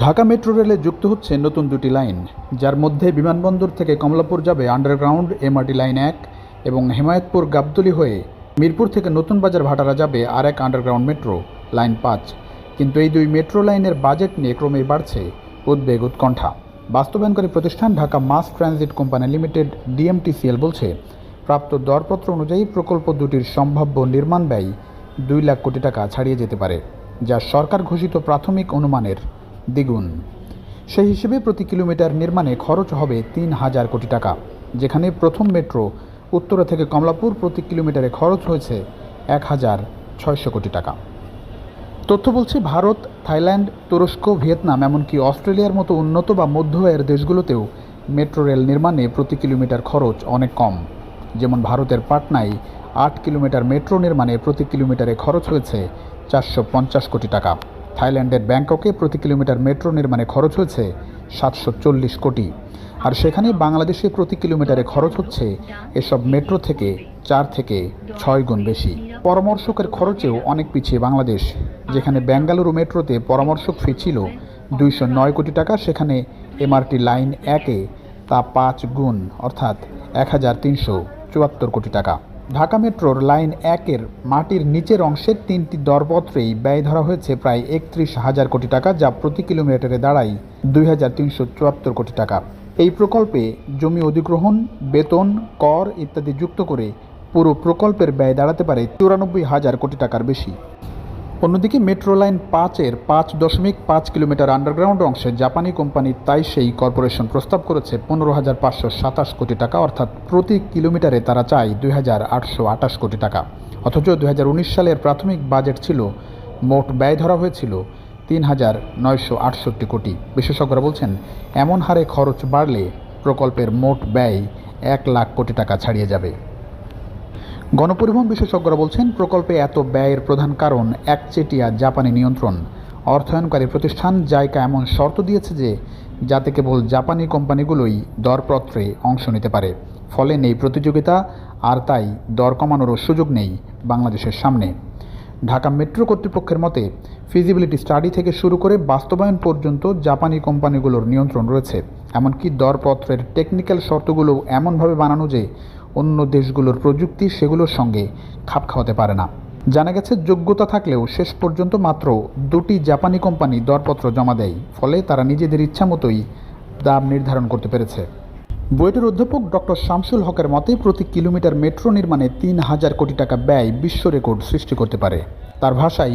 Dhaka metro রেলে যুক্ত হচ্ছে নতুন দুটি লাইন, যার মধ্যে বিমানবন্দর থেকে কমলাপুর যাবে আন্ডারগ্রাউন্ড, এমআরটি লাইন এক এবং হেমায়তপুর গাবতলী হয়ে মিরপুর থেকে নতুন বাজার ভাটারা যাবে আর এক আন্ডারগ্রাউন্ড মেট্রো, লাইন পাঁচ। কিন্তু এই দুই মেট্রো লাইনের বাজেট নিয়ে ক্রমেই বাড়ছে উদ্বেগ উৎকণ্ঠা। বাস্তবায়নকারী প্রতিষ্ঠান Dhaka mass transit company limited, DMTCL বলছে, প্রাপ্ত দরপত্র অনুযায়ী প্রকল্প দুটির সম্ভাব্য নির্মাণ ব্যয় দুই লাখ কোটি টাকা ছাড়িয়ে যেতে পারে, যা সরকার ঘোষিত প্রাথমিক অনুমানের দ্বিগুণ। সেই হিসেবে প্রতি কিলোমিটার নির্মাণে খরচ হবে তিন হাজার কোটি টাকা, যেখানে প্রথম মেট্রো উত্তরা থেকে কমলাপুর প্রতি কিলোমিটারে খরচ হয়েছে এক হাজার ছয়শো কোটি টাকা। তথ্য বলছে, ভারত, থাইল্যান্ড, তুরস্ক, ভিয়েতনাম এমনকি অস্ট্রেলিয়ার মতো উন্নত বা মধ্য আয়ের দেশগুলোতেও মেট্রো রেল নির্মাণে প্রতি কিলোমিটার খরচ অনেক কম। যেমন ভারতের পাটনায় আট কিলোমিটার মেট্রো নির্মাণে প্রতি কিলোমিটারে খরচ হয়েছে চারশো পঞ্চাশ কোটি টাকা। থাইল্যান্ডের ব্যাংককে প্রতি কিলোমিটার মেট্রো নির্মাণে খরচ হয়েছে সাতশো চল্লিশ কোটি। আর সেখানে বাংলাদেশে প্রতি কিলোমিটারে খরচ হচ্ছে এসব মেট্রো থেকে চার থেকে ছয় গুণ বেশি। পরামর্শকের খরচেও অনেক পিছিয়ে বাংলাদেশ, যেখানে বেঙ্গালুরু মেট্রোতে পরামর্শক ফি ছিল দুইশো নয় কোটি টাকা, সেখানে এমআরটি লাইন একে তা পাঁচ গুণ, অর্থাৎ এক হাজার তিনশো চুয়াত্তর কোটি টাকা। ঢাকা মেট্রোর লাইন একের মাটির নিচের অংশের তিনটি দরপত্রেই ব্যয় ধরা হয়েছে প্রায় একত্রিশ হাজার কোটি টাকা, যা প্রতি কিলোমিটারে দাঁড়ায় দুই হাজার তিনশো চুয়াত্তর কোটি টাকা। এই প্রকল্পে জমি অধিগ্রহণ, বেতন, কর ইত্যাদি যুক্ত করে পুরো প্রকল্পের ব্যয় দাঁড়াতে পারে চুরানব্বই হাজার কোটি টাকার বেশি। অন্যদিকে মেট্রো লাইন পাঁচের পাঁচ দশমিক পাঁচ কিলোমিটার আন্ডারগ্রাউন্ড অংশে জাপানি কোম্পানি তাইশেই কর্পোরেশন প্রস্তাব করেছে পনেরো হাজার পাঁচশো সাতাশ কোটি টাকা, অর্থাৎ প্রতি কিলোমিটারে তারা চায় দুই হাজার আটশো আটাশ কোটি টাকা। অথচ দুই হাজার উনিশ সালের প্রাথমিক বাজেট ছিল, মোট ব্যয় ধরা হয়েছিল তিন হাজার নয়শো আটষট্টি কোটি। বিশেষজ্ঞরা বলছেন, এমন হারে খরচ বাড়লে প্রকল্পের মোট ব্যয় এক লাখ কোটি টাকা ছাড়িয়ে যাবে। গণপরিবহন বিশেষজ্ঞরা বলছেন, প্রকল্পে এত ব্যয়ের প্রধান কারণ একচেটিয়া জাপানি নিয়ন্ত্রণ। অর্থায়নকারী প্রতিষ্ঠান জাইকা এমন শর্ত দিয়েছে যে, যাতে কেবল জাপানি কোম্পানিগুলোই দরপত্রে অংশ নিতে পারে। ফলে নেই প্রতিযোগিতা, আর তাই দর কমানোরও সুযোগ নেই বাংলাদেশের সামনে। ঢাকা মেট্রো কর্তৃপক্ষের মতে ফিজিবিলিটি স্টাডি থেকে শুরু করে বাস্তবায়ন পর্যন্ত জাপানি কোম্পানিগুলোর নিয়ন্ত্রণ রয়েছে। এমনকি দরপত্রের টেকনিক্যাল শর্তগুলো এমনভাবে বানানো যে অন্য দেশগুলোর প্রযুক্তি সেগুলোর সঙ্গে খাপ খাওয়াতে পারে না। জানা গেছে, যোগ্যতা থাকলেও শেষ পর্যন্ত মাত্র দুটি জাপানি কোম্পানি দরপত্র জমা দেয়, ফলে তারা নিজেদের ইচ্ছা মতোই দাম নির্ধারণ করতে পেরেছে। বুয়েটের অধ্যাপক ডক্টর শামসুল হকের মতে, প্রতি কিলোমিটার মেট্রো নির্মাণে তিন হাজার কোটি টাকা ব্যয় বিশ্ব রেকর্ড সৃষ্টি করতে পারে। তার ভাষায়